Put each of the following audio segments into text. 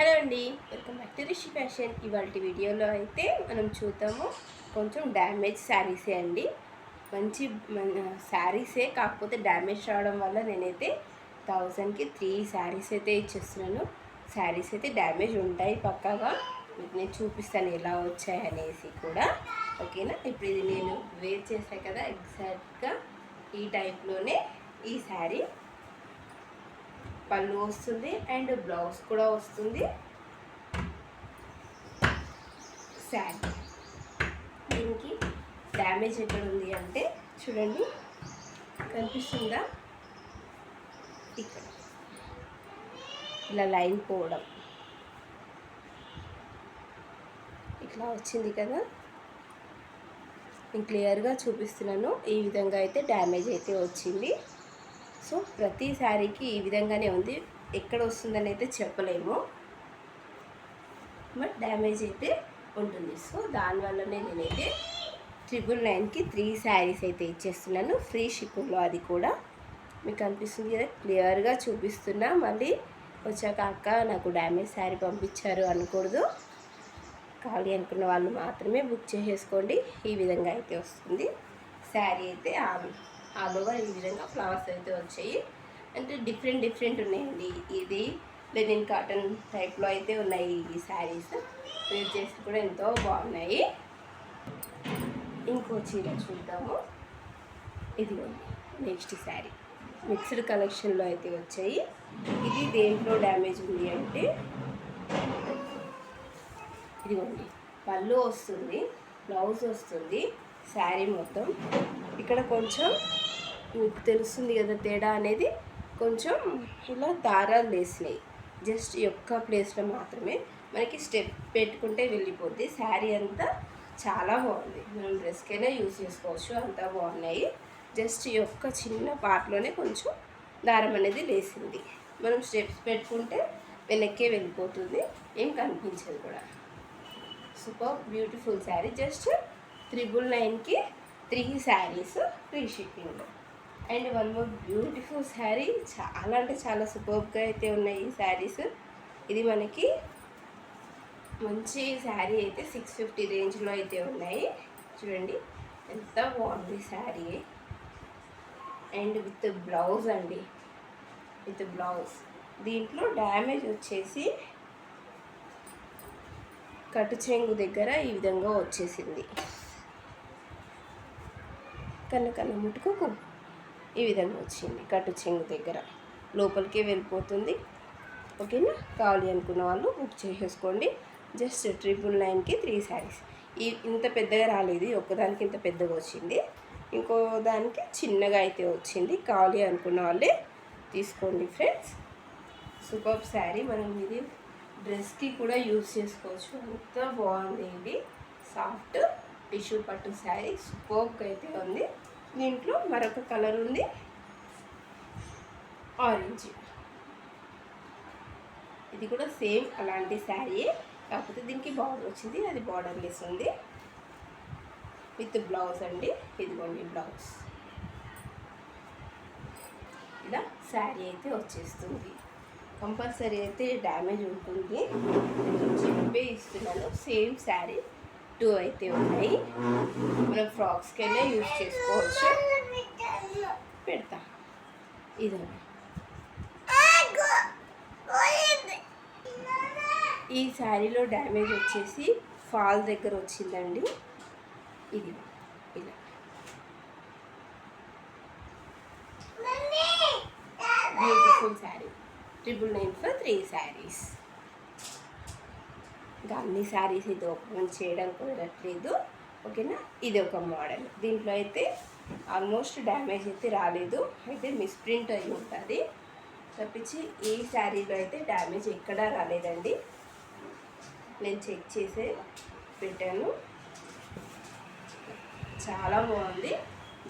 Hello అండి welcome back to Rishi fashion. ఇవాళ వీడియోలో అయితే మనం చూద్దాము కొంచెం డ్యామేజ్ శారీసే అండి. మంచి శారీసే కాకపోతే డ్యామేజ్ రావడం వల్ల నేనైతే థౌజండ్కి త్రీ శారీస్ అయితే ఇచ్చేస్తున్నాను. శారీస్ అయితే డ్యామేజ్ ఉంటాయి పక్కాగా. మీకు నేను చూపిస్తాను ఎలా వచ్చాయి అనేసి కూడా. ఓకేనా? ఇప్పుడు ఇది నేను వేర్ చేశాను కదా ఎగ్జాక్ట్గా ఈ టైప్లోనే ఈ శారీ. పళ్ళు వస్తుంది అండ్ బ్లౌజ్ కూడా వస్తుంది. శారీ దీనికి డ్యామేజ్ ఎక్కడ ఉంది అంటే చూడండి కనిపిస్తుందా? ఇక్కడ. ఇలా లైన్ పోవడం. ఇట్లా వచ్చింది కదా? నేను క్లియర్గా చూపిస్తున్నాను. ఈ విధంగా అయితే డ్యామేజ్ అయితే వచ్చింది. సో ప్రతి శారీకి ఈ విధంగానే ఉంది. ఎక్కడ వస్తుందని అయితే చెప్పలేము. బట్ డ్యామేజ్ అయితే ఉంటుంది. సో దానివల్లనే నేనైతే ట్రిపుల్ నైన్కి త్రీ శారీస్ అయితే ఇచ్చేస్తున్నాను. ఫ్రీ షిప్పింగ్లో అది కూడా మీకు అనిపిస్తుంది కదా క్లియర్గా చూపిస్తున్నా. మళ్ళీ వచ్చాక అక్క నాకు డ్యామేజ్ శారీ పంపించారు అనకూడదు. ఖాళీ అనుకున్న వాళ్ళు మాత్రమే బుక్ చేసేసుకోండి. ఈ విధంగా అయితే వస్తుంది. శారీ అయితే ఆమె ఆల్ ఓవర్ ఈ విధంగా ఫ్లవర్స్ అయితే వచ్చాయి. అంటే డిఫరెంట్ డిఫరెంట్ ఉన్నాయండి. ఇది లెనిన్ కాటన్ టైప్లో అయితే ఉన్నాయి ఈ శారీస్ వేర్ చేసి కూడా ఎంతో బాగున్నాయి. ఇంకో చీర చూద్దాము. ఇది నెక్స్ట్ శారీ మిక్స్డ్ కలెక్షన్లో అయితే వచ్చాయి. ఇది దేంట్లో డ్యామేజ్ ఉంది అంటే ఇదిగోండి. పళ్ళు వస్తుంది బ్లౌజ్ వస్తుంది. శారీ మొత్తం. ఇక్కడ కొంచెం మీకు తెలుస్తుంది కదా తేడా అనేది. కొంచెం ఇలా దారాలు వేసినాయి జస్ట్ యొక్క ప్లేస్లో మాత్రమే. మనకి స్టెప్ పెట్టుకుంటే వెళ్ళిపోద్ది. శారీ అంతా చాలా బాగుంది. మనం డ్రెస్కైనా యూజ్ చేసుకోవచ్చు. అంతా బాగున్నాయి. జస్ట్ ఈ యొక్క చిన్న పార్ట్లోనే కొంచెం దారం అనేది లేసింది. మనం స్టెప్స్ పెట్టుకుంటే వెనక్కే వెళ్ళిపోతుంది. ఏం కనిపించదు కూడా. Super beautiful sari. Just triple నైన్కి three saris free shipping. And one more beautiful sari. చాలా అంటే చాలా సూపర్గా అయితే ఉన్నాయి ఈ శారీస్. ఇది మనకి మంచి శారీ అయితే సిక్స్ ఫిఫ్టీ రేంజ్లో అయితే ఉన్నాయి. చూడండి ఎంత బాగుంది శారీ. అండ్ విత్ బ్లౌజ్ అండి. With blouse. దీంట్లో డ్యామేజ్ వచ్చేసి కట్టు చెంగు దగ్గర ఈ విధంగా వచ్చేసింది. కన్న కన్న ముట్టుకోకు ఈ విధంగా వచ్చింది. కట్టు చెంగు దగ్గర లోపలికే వెళ్ళిపోతుంది. ఓకేనా? కావాలి అనుకున్న వాళ్ళు బుక్ చేసేసుకోండి. జస్ట్ ట్రిపుల్ నైన్కి త్రీ శారీస్. ఈ ఇంత పెద్దగా రాలేదు. ఒక్కదానికి ఇంత పెద్దగా వచ్చింది. ఇంకో దానికి చిన్నగా అయితే వచ్చింది. కావాలి అనుకున్న వాళ్ళే తీసుకోండి ఫ్రెండ్స్. సూపర్ శారీ. మనం ఇది డ్రెస్కి కూడా యూజ్ చేసుకోవచ్చు. అంత బాగుంది. ఇది సాఫ్ట్. టిష్యూ పట్టు శారీ సూపర్గా అయితే ఉంది. దీంట్లో మరొక కలర్ ఉంది. ఆరెంజ్ ఇది కూడా సేమ్ అలాంటి శారీ కాకపోతే దీనికి బార్డర్ వచ్చింది. అది బార్డర్లెస్ ఉంది. విత్ బ్లౌజ్ అండి. ఇదిగోండి బ్లౌజ్ ఇలా శారీ అయితే వచ్చేస్తుంది. కంపల్సరీ అయితే డ్యామేజ్ ఉంటుంది. చెప్పే ఇస్తున్నాను. సేమ్ శారీ టూ అయితే ఉన్నాయి. మనం ఫ్రాక్స్కి అయినా యూజ్ చేసుకోవచ్చు. పెడతా. ఇది ఈ శారీలో డ్యామేజ్ వచ్చేసి ఫాల్ దగ్గర వచ్చిందండి. ఇది ఇలా. Beautiful sari triple nine for three saris ఇంకా అన్ని శారీస్ ఇది ఓపెన్ చేయడం కుదరట్లేదు. ఓకేనా? ఇది ఒక మోడల్. దీంట్లో అయితే ఆల్మోస్ట్ డ్యామేజ్ అయితే రాలేదు. అయితే మిస్ప్రింట్ అయి ఉంటుంది. తప్పించి ఈ శారీలో అయితే డ్యామేజ్ ఎక్కడా రాలేదండి. నేను చెక్ చేసే పెట్టాను. చాలా బాగుంది.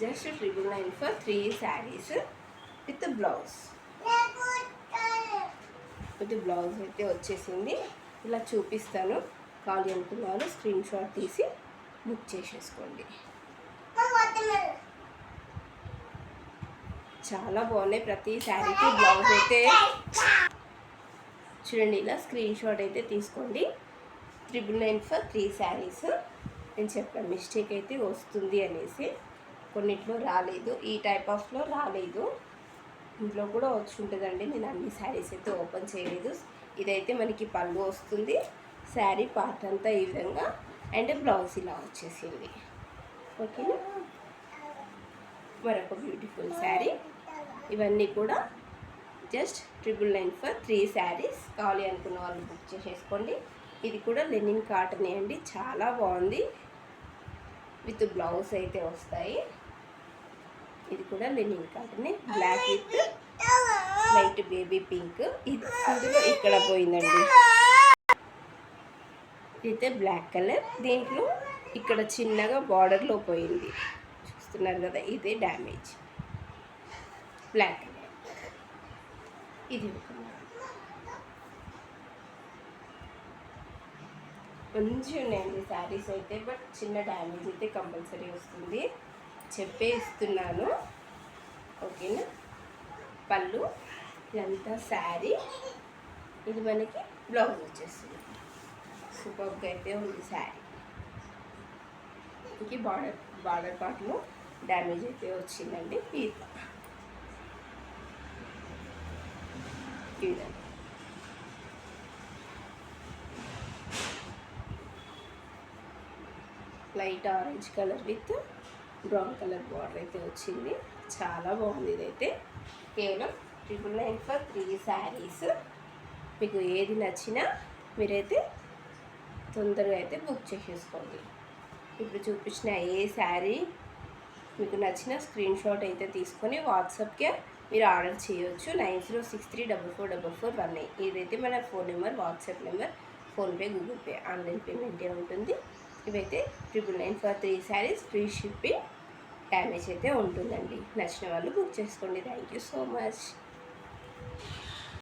Just triple nine for three saris with blouse. With blouse అయితే వచ్చేసింది. ఇలా చూపిస్తాను. ఖాళీ అనుకున్నాను. స్క్రీన్ షాట్ తీసి బుక్ చేసేసుకోండి. చాలా బాగున్నాయి. ప్రతి శారీకి బ్లౌజ్ అయితే చూడండి ఇలా స్క్రీన్ షాట్ అయితే తీసుకోండి. Triple nine for three saris. నేను చెప్పాను మిస్టేక్ అయితే వస్తుంది అనేసి. కొన్నిట్లో రాలేదు. ఈ టైప్ ఆఫ్లో రాలేదు. ఇంట్లో కూడా వచ్చి ఉంటుందండి. నేను అన్ని శారీస్ అయితే ఓపెన్ చేయలేదు. ఇదైతే మనకి పళ్ళు వస్తుంది. శారీ పార్ట్ అంతా ఈ విధంగా అండ్ బ్లౌజ్ ఇలా వచ్చేసింది. ఓకేనా? మరొక బ్యూటిఫుల్ శారీ. ఇవన్నీ కూడా just triple nine for three saris. కావాలి అనుకున్న వాళ్ళు బుక్ చేసేసుకోండి. ఇది కూడా లెనిన్ కాటన్ అండి. చాలా బాగుంది. విత్ బ్లౌజ్ అయితే వస్తాయి. కూడా linen cotton black with light baby pink. ఇది ఇందులో ఇక్కడ పోయిందండి. ఇదైతే బ్లాక్ కలర్. దీంట్లో ఇక్కడ చిన్నగా బార్డర్లో పోయింది. చూస్తున్నారు కదా ఇదే డ్యామేజ్. Black colour. ఇది మంచి మంచిగా ఉన్నాయండి శారీస్ అయితే బట్ చిన్న డ్యామేజ్ అయితే కంపల్సరీ వస్తుంది. చెప్పే ఇస్తున్నాను. ఓకేనా? పళ్ళు ఇదంతా శారీ ఇది మనకి బ్లౌజ్ వచ్చేస్తుంది. సూపర్గా అయితే ఉంది శారీ. ఇంక బార్డర్ బార్డర్ పార్ట్లో డ్యామేజ్ అయితే వచ్చిందండి. ఈత ఈ light orange colour with brown colour border అయితే వచ్చింది. చాలా బాగుంది ఇదైతే. కేవలం triple nine for three saris మీకు ఏది నచ్చినా మీరైతే తొందరగా అయితే బుక్ చేసేసుకోండి. ఇప్పుడు చూపించిన ఏ శారీ మీకు నచ్చిన స్క్రీన్ షాట్ అయితే తీసుకొని వాట్సాప్కే మీరు ఆర్డర్ చేయొచ్చు. Nine zero six three double four double four one eight. ఇదైతే మన phone number WhatsApp number PhonePe Google Pay online payment ఉంటుంది. ఇవైతే triple nine for three saris free shipping. Damage అయితే ఉంటుందండి. నచ్చిన వాళ్ళు బుక్ చేసుకోండి. Thank you so much.